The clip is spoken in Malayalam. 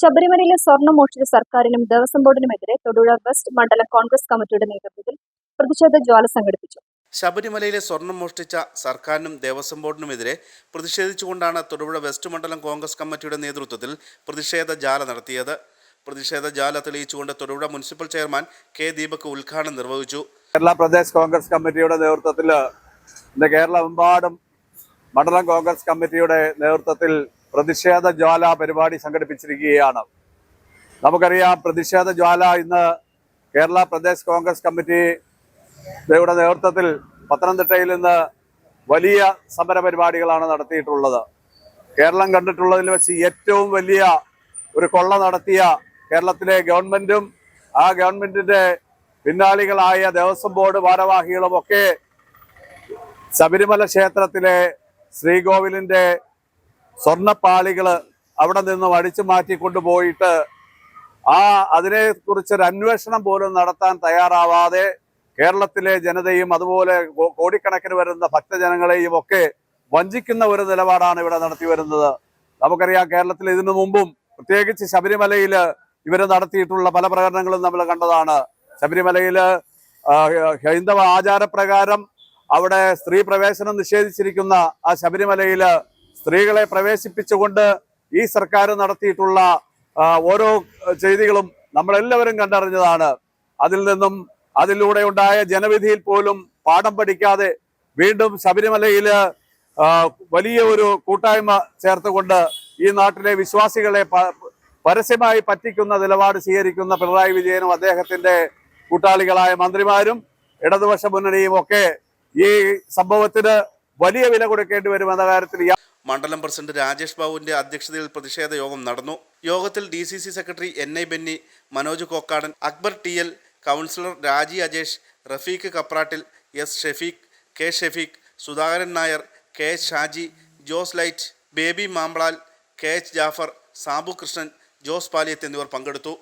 ശബരിമലയിലെ സ്വർണം മോഷ്ടിച്ച സർക്കാരിനും ദേവസ്വം ബോർഡിനുമെതിരെ തൊടുപുഴ വെസ്റ്റ് മണ്ഡല കോൺഗ്രസ് കമ്മിറ്റിയുടെ നേതൃത്വത്തിൽ പ്രതിഷേധ ജ്വാല സംഘടിപ്പിച്ചു. ശബരിമലയിലെ സ്വർണം മോഷ്ടിച്ച സർക്കാരിനും ദേവസ്വം ബോർഡിനുമെതിരെ പ്രതിഷേധിച്ചുകൊണ്ടാണ് തൊടുപുഴ വെസ്റ്റ് മണ്ഡലം കോൺഗ്രസ് കമ്മിറ്റിയുടെ നേതൃത്വത്തിൽ പ്രതിഷേധ ജാല നടത്തിയത്. പ്രതിഷേധ ജാല തെളിയിച്ചുകൊണ്ട് Thodupuzha municipal chairman K Deepak ഉദ്ഘാടനം നിർവഹിച്ചു. കേരള പ്രദേശ് കോൺഗ്രസ് കമ്മിറ്റിയുടെ നേതൃത്വത്തിൽ ഇന്ന് കേരളമെമ്പാടും മണ്ഡലം കോൺഗ്രസ് കമ്മിറ്റിയുടെ നേതൃത്വത്തിൽ പ്രതിഷേധ ജ്വാല പരിപാടി സംഘടിപ്പിച്ചിരിക്കുകയാണ്. നമുക്കറിയാം പ്രതിഷേധ ജ്വാല ഇന്ന് കേരള പ്രദേശ് കോൺഗ്രസ് കമ്മിറ്റിയുടെ നേതൃത്വത്തിൽ പത്തനംതിട്ടയിൽ നിന്ന് വലിയ സമര പരിപാടികളാണ് നടത്തിയിട്ടുള്ളത്. കേരളം കണ്ടിട്ടുള്ളതിൽ വെച്ച് ഏറ്റവും വലിയ ഒരു കൊള്ള നടത്തിയ കേരളത്തിലെ ഗവൺമെന്റും ആ ഗവൺമെന്റിന്റെ പിന്നാളികളായ ദേവസ്വം ബോർഡ് ഭാരവാഹികളും ഒക്കെ ശബരിമല ക്ഷേത്രത്തിലെ ശ്രീകോവിലിന്റെ സ്വർണപ്പാളികൾ അവിടെ നിന്നും അടിച്ചു മാറ്റി കൊണ്ടുപോയിട്ട് ആ അതിനെ കുറിച്ചൊരു അന്വേഷണം പോലും നടത്താൻ തയ്യാറാവാതെ കേരളത്തിലെ ജനതയും അതുപോലെ കോടിക്കണക്കിന് വരുന്ന ഭക്തജനങ്ങളെയും ഒക്കെ വഞ്ചിക്കുന്ന ഒരു നിലപാടാണ് ഇവിടെ നടത്തി വരുന്നത്. നമുക്കറിയാം കേരളത്തിൽ ഇതിനു മുമ്പും പ്രത്യേകിച്ച് ശബരിമലയിൽ ഇവർ നടത്തിയിട്ടുള്ള പല പ്രകടനങ്ങളും നമ്മൾ കണ്ടതാണ്. ശബരിമലയിൽ ഹൈന്ദവ ആചാരപ്രകാരം അവിടെ സ്ത്രീ പ്രവേശനം നിഷേധിച്ചിരിക്കുന്ന ആ ശബരിമലയിൽ സ്ത്രീകളെ പ്രവേശിപ്പിച്ചുകൊണ്ട് ഈ സർക്കാർ നടത്തിയിട്ടുള്ള ഓരോ ചെയ്തികളും നമ്മളെല്ലാവരും കണ്ടറിഞ്ഞതാണ്. അതിൽ നിന്നും അതിലൂടെ ഉണ്ടായ ജനവിധിയിൽ പോലും പാഠം പഠിക്കാതെ വീണ്ടും ശബരിമലയിൽ വലിയ ഒരു കൂട്ടായ്മ ചേർത്തുകൊണ്ട് ഈ നാട്ടിലെ വിശ്വാസികളെ പരസ്യമായി പറ്റിക്കുന്ന നിലപാട് സ്വീകരിക്കുന്ന പിണറായി വിജയനും അദ്ദേഹത്തിന്റെ കൂട്ടാളികളായ മന്ത്രിമാരും ഇടതുപക്ഷ മുന്നണിയും ഒക്കെ ഈ സംഭവത്തിന് വലിയ വില കൊടുക്കേണ്ടി വരുമെന്ന കാര്യത്തിൽ മണ്ഡലം പ്രസിഡന്റ് രാജേഷ് ബാബുവിന്റെ അധ്യക്ഷതയിൽ പ്രതിഷേധ യോഗം നടന്നു. യോഗത്തിൽ D C C secretary N I Benny Manoj Kokkadan Akbar T L councillor Raji Ajesh Rafeeq Kaprattil S Shefeeq K Shefeeq Sudhakaran Nair K Shaji Jose Light Baby Mampalal K H Jafar Sabu Krishnan Jose Paliyath എന്നിവർ പങ്കെടുത്തു.